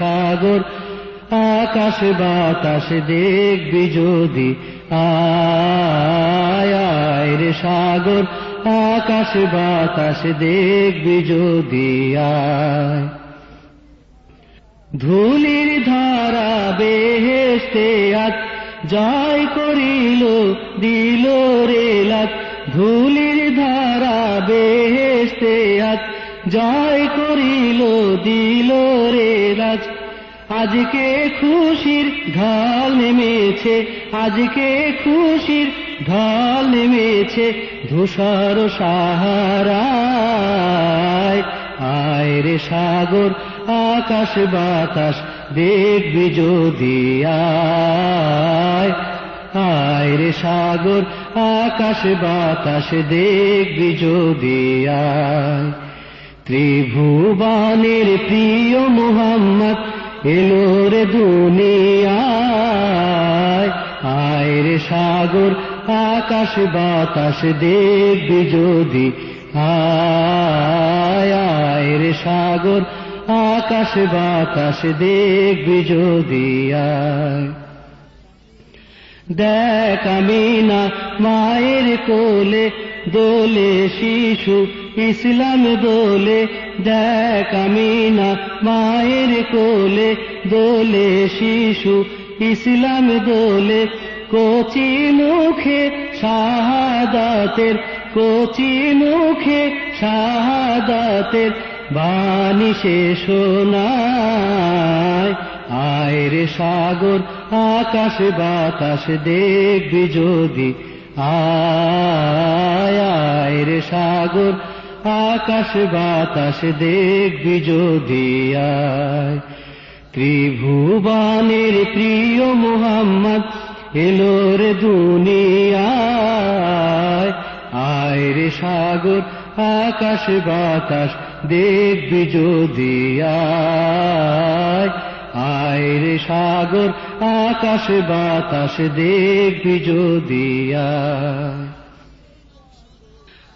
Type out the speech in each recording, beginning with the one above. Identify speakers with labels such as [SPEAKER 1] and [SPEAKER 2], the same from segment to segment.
[SPEAKER 1] সাগর, আকাশ বাতাস দেখবি যদি। আয় রে সাগর, আকাশ বাতাস দেখবি যদি। আয়। ধুলির ধারা বেহেস্তে আত জয় করিল, দিল রে লাত ধুলির ধারা বেহেস্তে জয় করিল, দিল রে রাজ। আজকে খুশির ঢল নেমেছে, আজকে খুশির ঢল নেমেছে ধূসর সাহারায়। আয় রে সাগর, আকাশ বাতাস, দেখবি যদি আয়। আয় রে সাগর, আকাশ বাতাস, দেখবি যদি আয়। ত্রিভুবনের প্রিয় মোহাম্মদ এলো রে দুনিয়ায়। আয় রে সাগর, আকাশ, বাতাস দেখবি যদি আয় রে সাগর, আকাশ, বাতাস দেখবি যদি আয়। দেখ আমি না মায়ের কোলে দোলে শিশু ইসলাম দোলে দেখ আমি না মায়ের কোলে। দোলে শিশু ইসলাম দোলে কচি মুখে শাহাদাতের, কচি মুখে শাহাদাতের বাণী সে শোনায়। আয় রে সাগর, আকাশ বাতাস দেখবি যদি আয় রে সাগর, আকাশ বাতাস দেখবি যদি আয়। ত্রিভুবনের প্রিয় মোহাম্মদ এলো রে দুনিয়ায়। আয় রে সাগর, আকাশ বাতাস দেখবি যদি আয়। আয় রে সাগর, আকাশ বাতাস দেখবি যদি আয়।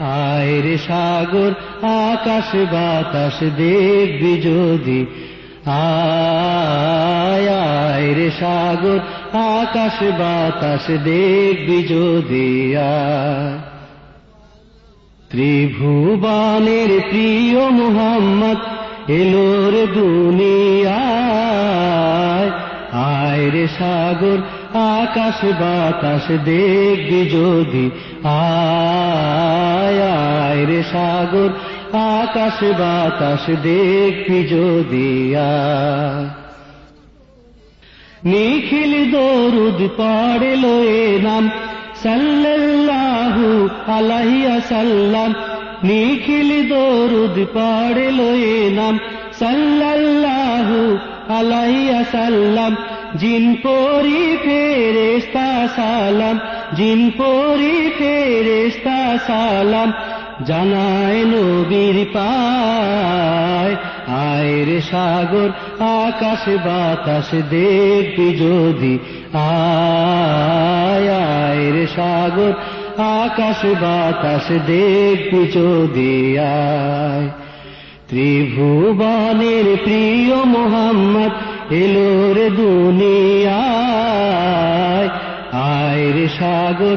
[SPEAKER 1] আয় রে সাগর, আকাশ বাতাস দেখবি যদি। আয় আয় রে সাগর, আকাশ বাতাস দেখবি যদি। ত্রিভুবনের প্রিয় মোহাম্মদ এলোর দুনিয়ায়। আয় রে সাগর, আকাশ বাতাস দেখবি যদি। আয় আয় রে সাগর, আকাশ বাতাস দেখবি যদি আয় নিখিল দরুদ পড়ল এ নাম, সাল্লাল্লাহু আলাইহি সাল্লাম নিখিল দরুদ পড়ল এ নাম, সাল্লাল্লাহু আলাইহি সাল্লাম জিন পরি ফেরেস্তা সালাম, জিন পরি ফেরেস্তা সালাম। জানায় নবীর পায়, আয় রে সাগর, আকাশ বাতাস দেখবি যদি আয় আয় রে সাগর, আকাশ বাতাস দেখবি যদি আয়। ত্রিভুবনের প্রিয় মোহাম্মদ এলো রে দুনিয়ায়, আয় রে সাগর